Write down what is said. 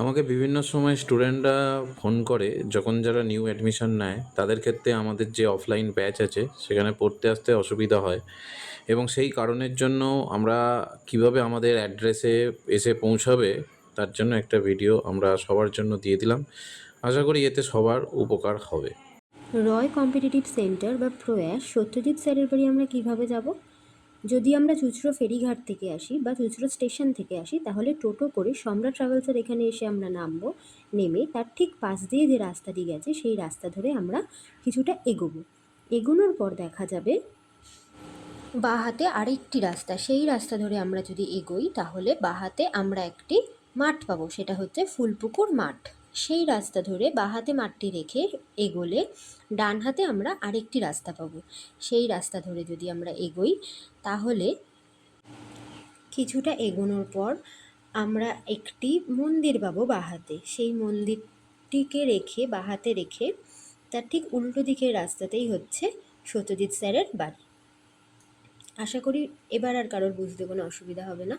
আমাকে বিভিন্ন সময় স্টুডেন্টরা ফোন করে, যখন যারা নিউ অ্যাডমিশন নেয়, তাদের ক্ষেত্রে আমাদের যে অফলাইন ব্যাচ আছে, সেখানে পড়তে আসতে অসুবিধা হয়। এবং সেই কারণের জন্য আমরা কীভাবে আমাদের অ্যাড্রেসে এসে পৌঁছাবে, তার জন্য একটা ভিডিও আমরা সবার জন্য দিয়ে দিলাম। আশা করি এতে সবার উপকার হবে। রয় কম্পিটিটিভ সেন্টার বা প্রয়াস, সত্যজিৎ স্যারের বাড়ি আমরা কীভাবে যাব? যদি আমরা চুচড়ো ফেরিঘাট থেকে আসি বা চুচড়ো স্টেশন থেকে আসি, তাহলে টোটো করে সম্রাট ট্রাভেলসের এখানে এসে আমরা নামবো, নেমে তার ঠিক পাশ দিয়ে যে রাস্তাটি গেছে, সেই রাস্তা ধরে আমরা কিছুটা এগোবো। এগোনোর পর দেখা যাবে বাঁ হাতে আরেকটি রাস্তা। সেই রাস্তা ধরে আমরা যদি এগোই, তাহলে বাঁ হাতে আমরা একটি মাঠ পাবো, সেটা হচ্ছে ফুলপুকুর মাঠ। সেই রাস্তা ধরে বাঁ হাতে মাঠটি রেখে এগোলে ডান হাতে আমরা আরেকটি রাস্তা পাবো। সেই রাস্তা ধরে যদি আমরা এগোই, তাহলে কিছুটা এগোনোর পর আমরা একটি মন্দির পাবো বাহাতে সেই মন্দিরটিকে রেখে বাহাতে রেখে তার ঠিক উল্টো দিকের রাস্তাতেই হচ্ছে সত্যজিৎ স্যারের বাড়ি। আশা করি এবার আর কারোর বুঝতে কোনো অসুবিধা হবে না।